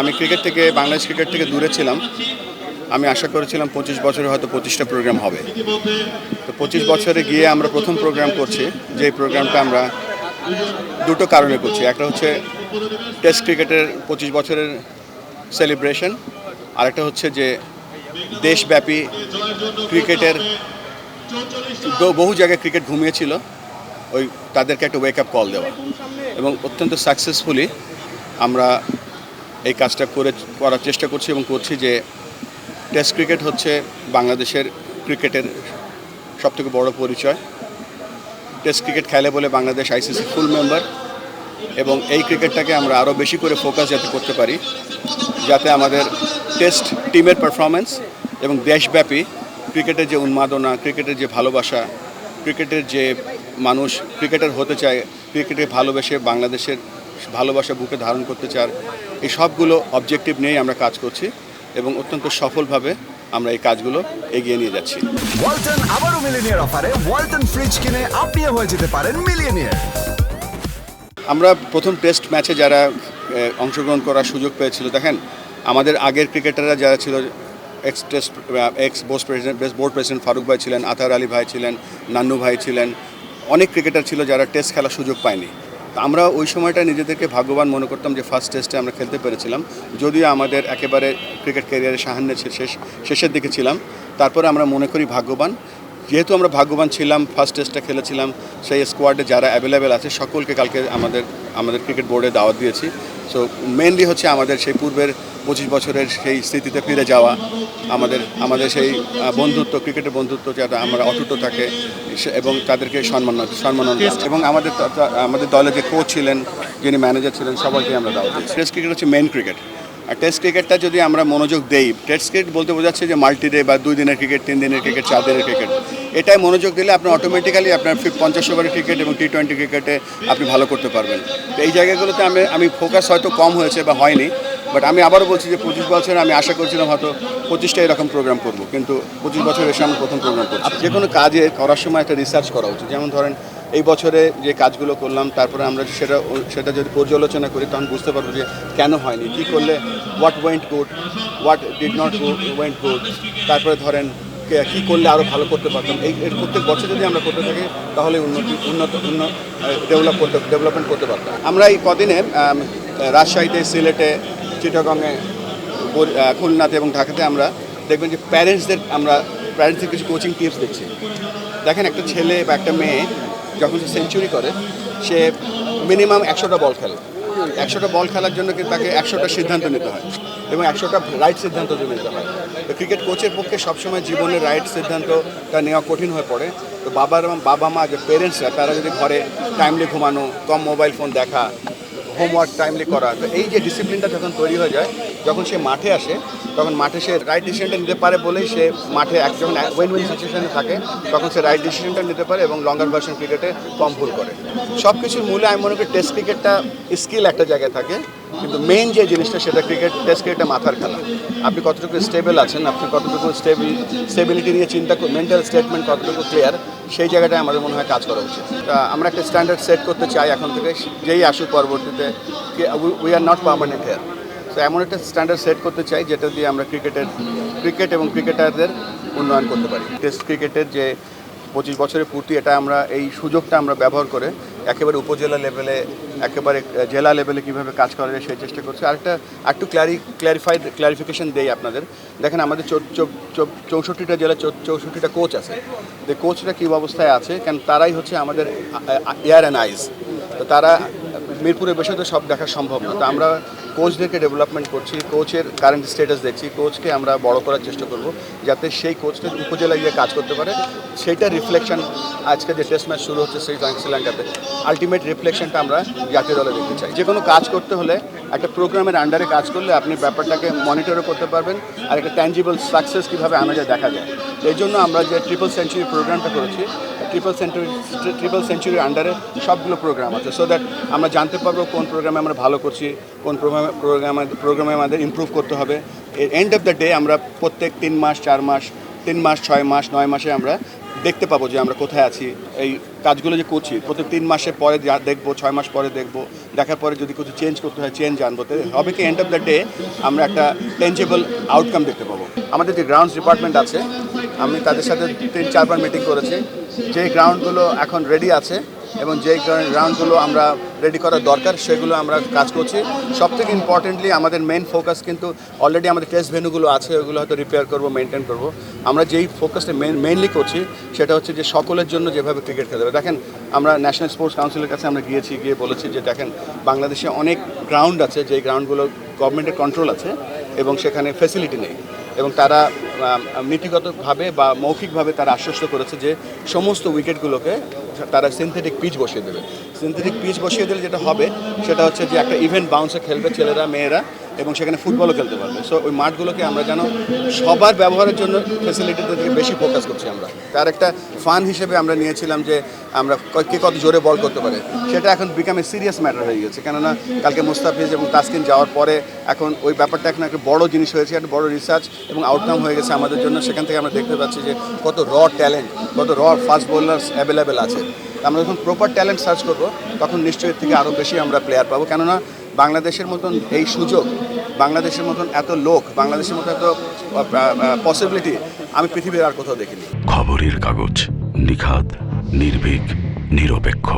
আমি ক্রিকেট থেকে, বাংলাদেশ ক্রিকেট থেকে দূরে ছিলাম। আমি আশা করেছিলাম পঁচিশ বছরে হয়তো পঁচিশটা প্রোগ্রাম হবে। তো পঁচিশ বছরে গিয়ে আমরা প্রথম প্রোগ্রাম করছি যে প্রোগ্রামটা আমরা দুটো কারণে করছি। একটা হচ্ছে টেস্ট ক্রিকেটের পঁচিশ বছরের সেলিব্রেশন আরেকটা হচ্ছে যে দেশব্যাপী ক্রিকেটের বহু জায়গায় ক্রিকেট ঘুমিয়েছিল, ওই তাদেরকে একটা ওয়েক আপ কল দেওয়া। এবং অত্যন্ত সাকসেসফুলি আমরা এই কাজটা করে, করার চেষ্টা করছি এবং করছি যে টেস্ট ক্রিকেট হচ্ছে বাংলাদেশের ক্রিকেটের সবথেকে বড় পরিচয়। টেস্ট ক্রিকেট খেলে বলে বাংলাদেশ আইসিসি ফুল মেম্বার এবং এই ক্রিকেটটাকে আমরা আরও বেশি করে ফোকাস যাতে করতে পারি, যাতে আমাদের টেস্ট টিমের পারফরমেন্স এবং দেশব্যাপী ক্রিকেটের যে উন্মাদনা, ক্রিকেটের যে ভালোবাসা, ক্রিকেটের যে মানুষ, ক্রিকেটার হতে চায় ক্রিকেটে ভালোবেসে বাংলাদেশের ভালোবাসা বুকে ধারণ করতে চায় এই সবগুলো অবজেক্টিভ নিয়েই আমরা কাজ করছি এবং অত্যন্ত সফলভাবে আমরা এই কাজগুলো এগিয়ে নিয়ে যাচ্ছি। ওয়ালটন আবারও মিলিনিয়ার অফারে ওয়ালটন ফ্রিজ কিনে আপনিও হয়ে যেতে পারেন মিলিয়নিয়ার। আমরা প্রথম টেস্ট ম্যাচে যারা অংশগ্রহণ করার সুযোগ পেয়েছিল দেখেন আমাদের আগের ক্রিকেটাররা যারা ছিল ex test ex boss president best board president Faruk ভাই ছিলেন আতার আলী ভাই ছিলেন নান্নু ভাই ছিলেন অনেক ক্রিকেটার ছিল যারা টেস্ট খেলার সুযোগ পায়নি। আমরা ওই সময়টা নিজেদেরকে ভাগ্যবান মনে করতাম যে ফার্স্ট টেস্টে আমরা খেলতে পেরেছিলাম। যদিও আমাদের একেবারে ক্রিকেট ক্যারিয়ারের সাহান্যের শেষ শেষের দিকে ছিলাম। তারপরে আমরা মনে করি ভাগ্যবান। যেহেতু আমরা ভাগ্যবান ছিলাম ফার্স্ট টেস্টটা খেলেছিলাম সেই স্কোয়াডে যারা অ্যাভেলেবেল আছে সকলকে কালকে আমাদের আমাদের ক্রিকেট বোর্ডে দাওয়াত দিয়েছি। সো মেনলি হচ্ছে আমাদের সেই পূর্বের পঁচিশ বছরের সেই স্মৃতিতে ফিরে যাওয়া আমাদের আমাদের সেই বন্ধুত্ব ক্রিকেটের বন্ধুত্ব যাতে আমরা অটুট থাকে এবং তাদেরকে সম্মান সম্মাননা এবং আমাদের আমাদের দলে যে কোচ ছিলেন যিনি ম্যানেজার ছিলেন সবাইকে আমরা দাওয়াত দিয়েছি। টেস্ট ক্রিকেট হচ্ছে মেন ক্রিকেট আর টেস্ট ক্রিকেটটা যদি আমরা মনোযোগ দেই টেস্ট ক্রিকেট বলতে বোঝাচ্ছে যে মাল্টি ডে বা দুই দিনের ক্রিকেট তিন দিনের ক্রিকেট চার দিনের ক্রিকেট এটাই মনোযোগ দিলে আপনি অটোমেটিক্যালি আপনার পঞ্চাশ ওভারের ক্রিকেট এবং টি টোয়েন্টি ক্রিকেটে আপনি ভালো করতে পারবেন। তো এই জায়গাগুলোতে আমি আমি ফোকাস হয়তো কম হয়েছে বা হয়নি বাট আমি আবারও বলছি যে পঁচিশ বছর আমি আশা করছিলাম হয়তো পঁচিশটা এরকম প্রোগ্রাম করব, কিন্তু পঁচিশ বছর এসে আমি প্রথম প্রোগ্রাম করছি। যে কোনো কাজে করার সময় একটা রিসার্চ করা উচিত। যেমন ধরেন এই বছরে যে কাজগুলো করলাম, তারপরে আমরা সেটা সেটা যদি পর্যালোচনা করি, তখন বুঝতে পারব যে কেন হয়নি। কী করলে what went good what did not went good তারপরে ধরেন কী করলে আরও ভালো করতে পারতাম। এই প্রত্যেক বছর যদি আমরা করতে থাকি, তাহলে উন্নতি, উন্নত উন্নত ডেভেলপ করতে ডেভেলপমেন্ট করতে পারতাম। আমরা এই কদিনে রাজশাহীতে, সিলেটে, চিটাগংয়ে খুলনাতে এবং ঢাকাতে আমরা দেখবেন যে প্যারেন্টসদের আমরা প্যারেন্টসদের কিছু কোচিং টিপস দেখছি দেখেন একটা ছেলে বা একটা মেয়ে যখন সে সেঞ্চুরি করে, সে মিনিমাম একশোটা বল খেলে। একশোটা বল খেলার জন্য কিন্তু তাকে একশোটা সিদ্ধান্ত নিতে হয় এবং একশোটা রাইট সিদ্ধান্ত নিতে হয়। তো ক্রিকেট কোচের পক্ষে সবসময় জীবনের রাইট সিদ্ধান্তটা নেওয়া কঠিন হয়ে পড়ে। তো বাবার বাবা মা যে পেরেন্টসরা তারা যদি ঘরে টাইমলি ঘুমানো, কম মোবাইল ফোন দেখা হোমওয়ার্ক টাইমলি করা তো এই যে ডিসিপ্লিনটা যখন তৈরি হয়ে যায়, যখন সে মাঠে আসে, তখন মাঠে সে রাইট ডিসিশনটা নিতে পারে বলেই সে মাঠে এক যখন ওয়েন উইন সিচুয়েশনে থাকে, তখন সে রাইট ডিসিশনটা নিতে পারে এবং লঙ্গার ভার্সন ক্রিকেটে কম ভুল করে। সব কিছুর মূলে আমি মনে করি টেস্ট ক্রিকেটটা স্কিল একটা জায়গায় থাকে। কিন্তু মেইন যে জিনিসটা সেটা ক্রিকেট টেস্ট ক্রিকেটটা মাথার খেলা। আপনি কতটুকু স্টেবল আছেন, আপনি কতটুকু স্টেবিল স্টেবিলিটি নিয়ে চিন্তা মেন্টাল স্টেটমেন্ট কতটুকু ক্লিয়ার সেই জায়গাটায় আমাদের মনে হয় কাজ করা উচিত। আমরা একটা স্ট্যান্ডার্ড সেট করতে চাই এখন থেকে, যেই আসুক পরবর্তীতে we are not permanent here তো এমন একটা স্ট্যান্ডার্ড সেট করতে চাই, যেটা দিয়ে আমরা ক্রিকেটের ক্রিকেট এবং ক্রিকেটারদের উন্নয়ন করতে পারি। টেস্ট ক্রিকেটের যে পঁচিশ বছরের পূর্তি, এটা আমরা, এই সুযোগটা আমরা ব্যবহার করে একেবারে উপজেলা লেভেলে একেবারে জেলা লেভেলে কীভাবে কাজ করা যায় সেই চেষ্টা করছে। আরেকটা একটু ক্লারি ক্ল্যারিফাইড ক্ল্যারিফিকেশান দেই আপনাদের। দেখেন আমাদের চৌষট্টিটা জেলা চৌষট্টিটা কোচ আছে। যে কোচটা কী অবস্থায় আছে? কারণ তারাই হচ্ছে আমাদের এয়ার অ্যান্ড আইজ তো তারা মিরপুরে বসে তো সব দেখা সম্ভব না। তো আমরা কোচদেরকে ডেভেলপমেন্ট করছি কোচের কারেন্ট স্ট্যাটাস দেখছি কোচকে আমরা বড় করার চেষ্টা করব, যাতে সেই কোচটা উপজেলায় গিয়ে কাজ করতে পারে। সেইটা রিফ্লেকশন আজকে যে টেস্ট ম্যাচ শুরু হচ্ছে সেই শ্রীলঙ্কাতে আলটিমেট রিফ্লেকশনটা আমরা জাতীয় দলে দেখতে চাই। যে কোনো কাজ করতে হলে একটা প্রোগ্রামের আন্ডারে কাজ করলে আপনি ব্যাপারটাকে মনিটরও করতে পারবেন আর একটা ট্যাঞ্জিবল সাকসেস কীভাবে আনা যায় দেখা যায়। এই জন্য আমরা যে ট্রিপল সেঞ্চুরি প্রোগ্রামটা করেছি ট্রিপল সেঞ্চুরি ট্রিপল সেঞ্চুরির আন্ডারে সবগুলো প্রোগ্রাম আছে। সো দ্যাট আমরা জানতে পারব কোন প্রোগ্রামে আমরা ভালো করছি, কোন প্রোগ্রামে প্রোগ্রামে প্রোগ্রামে আমাদের ইম্প্রুভ করতে হবে। এন্ড অফ দ্য ডে আমরা প্রত্যেক তিন মাস, চার মাস, তিন মাস, ছয় মাস, নয় মাসে আমরা দেখতে পাবো যে আমরা কোথায় আছি। এই কাজগুলো যে করছি, প্রত্যেক তিন মাসে পরে দেখব, ছয় মাস পরে দেখব, দেখার পরে যদি কিছু চেঞ্জ করতে হয় চেঞ্জ আনব হবে কি এন্ড অফ দ্য ডে আমরা একটা টেঞ্জেবল আউটকাম দেখতে পাবো। আমাদের যে গ্রাউন্ডস ডিপার্টমেন্ট আছে, আমি তাদের সাথে তিন, চারবার মিটিং করেছি। যে গ্রাউন্ডগুলো এখন রেডি আছে এবং যে গ্রাউন্ডগুলো আমরা রেডি করার দরকার, সেগুলো আমরা কাজ করছি। সব থেকে ইম্পর্টেন্টলি আমাদের মেন ফোকাস কিন্তু অলরেডি আমাদের টেস্ট ভেনুগুলো আছে, ওগুলো হয়তো রিপেয়ার করব মেনটেন করব। আমরা যেই ফোকাসটা মেন মেনলি করছি, সেটা হচ্ছে যে সকলের জন্য যেভাবে ক্রিকেট খেলতে হবে। দেখেন, আমরা ন্যাশনাল স্পোর্টস কাউন্সিলের কাছে আমরা গিয়েছি, গিয়ে বলেছি যে দেখেন, বাংলাদেশে অনেক গ্রাউন্ড আছে, যেই গ্রাউন্ডগুলো গভর্নমেন্টের কন্ট্রোল আছে এবং সেখানে ফেসিলিটি নেই। এবং তারা নীতিগতভাবে বা মৌখিকভাবে তারা আশ্বস্ত করেছে যে সমস্ত উইকেটগুলোকে তারা সিনথেটিক পিচ বসিয়ে দেবে। সিনথেটিক পিচ বসিয়ে দিলে যেটা হবে, সেটা হচ্ছে যে একটা ইভেন্ট বাউন্সে খেলবে ছেলেরা, মেয়েরা। এবং সেখানে ফুটবলও খেলতে পারবে। সো ওই মাঠগুলোকে আমরা যেন সবার ব্যবহারের জন্য ফেসিলিটিতে থেকে বেশি ফোকাস করছি আমরা। তার একটা ফান হিসেবে আমরা নিয়েছিলাম যে আমরা কে কত জোরে বল করতে পারে। সেটা এখন বিকামে সিরিয়াস ম্যাটার হয়ে গেছে কেননা কালকে মুস্তাফিজ এবং তাসকিন যাওয়ার পরে এখন ওই ব্যাপারটা এখন একটা বড় জিনিস হয়েছে, একটা বড় রিসার্চ এবং আউটকাম হয়ে গেছে আমাদের জন্য। সেখান থেকে আমরা দেখতে পাচ্ছি যে কত র ট্যালেন্ট কত র ফাস্ট বোলার্স অ্যাভেলেবেল আছে। আমরা যখন প্রপার ট্যালেন্ট সার্চ করব, তখন নিশ্চয়ই থেকে আরও বেশি আমরা প্লেয়ার পাবো। কেননা বাংলাদেশের মতন এই সুযোগ, বাংলাদেশের মতন এত লোক, বাংলাদেশের মতো এত পসিবিলিটি আমি পৃথিবীর আর কোথাও দেখিনি। খবরের কাগজ নিখাদ, নির্ভীক, নিরপেক্ষ।